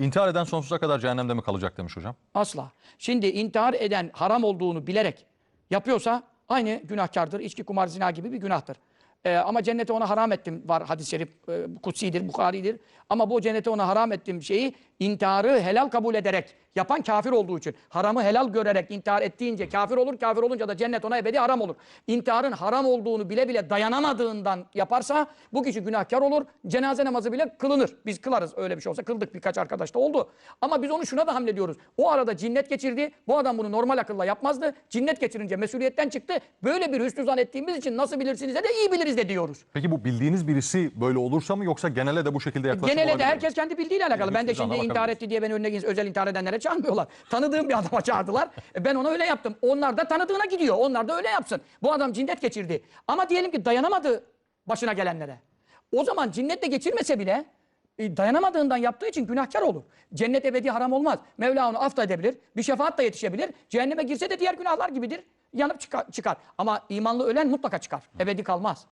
İntihar eden sonsuza kadar cehennemde mi kalacak demiş hocam. Asla. Şimdi intihar eden haram olduğunu bilerek yapıyorsa aynı günahkardır. İçki, kumar, zina gibi bir günahtır. Ee, ama cennete ona haram ettim var hadis-i şerif. E, kutsidir, Bukhari'dir. Ama bu cennete ona haram ettiğim şeyi intiharı helal kabul ederek yapan kafir olduğu için. Haramı helal görerek intihar ettiğince kafir olur. Kafir olunca da cennet ona ebedi haram olur. İntiharın haram olduğunu bile bile dayanamadığından yaparsa bu kişi günahkar olur. Cenaze namazı bile kılınır. Biz kılarız öyle bir şey olsa. Kıldık birkaç arkadaş da oldu. Ama biz onu şuna da hamlediyoruz. O arada cinnet geçirdi. Bu adam bunu normal akılla yapmazdı. Cinnet geçirince mesuliyetten çıktı. Böyle bir hüsnü zan ettiğimiz için nasıl bilirsiniz de iyi biliriz de diyoruz. Peki bu bildiğiniz birisi böyle olursa mı yoksa genele de bu şekilde yaklaşım Genele de olabilir mi? herkes kendi bildiğiyle alakalı. Ben de şimdi intihar etti diye beni önüne gidin özel intihar edenlere çağırmıyorlar. Tanıdığım bir adama çağırdılar. E Ben ona öyle yaptım. Onlar da tanıdığına gidiyor. Onlar da öyle yapsın. Bu adam cinnet geçirdi. Ama diyelim ki dayanamadı başına gelenlere. O zaman cinnet de geçirmese bile e, dayanamadığından yaptığı için günahkar olur. Cennet ebedi haram olmaz. Mevla onu af da edebilir. Bir şefaat da yetişebilir. Cehenneme girse de diğer günahlar gibidir. Yanıp çıkar. çıkar. Ama imanlı ölen mutlaka çıkar. Ebedi kalmaz.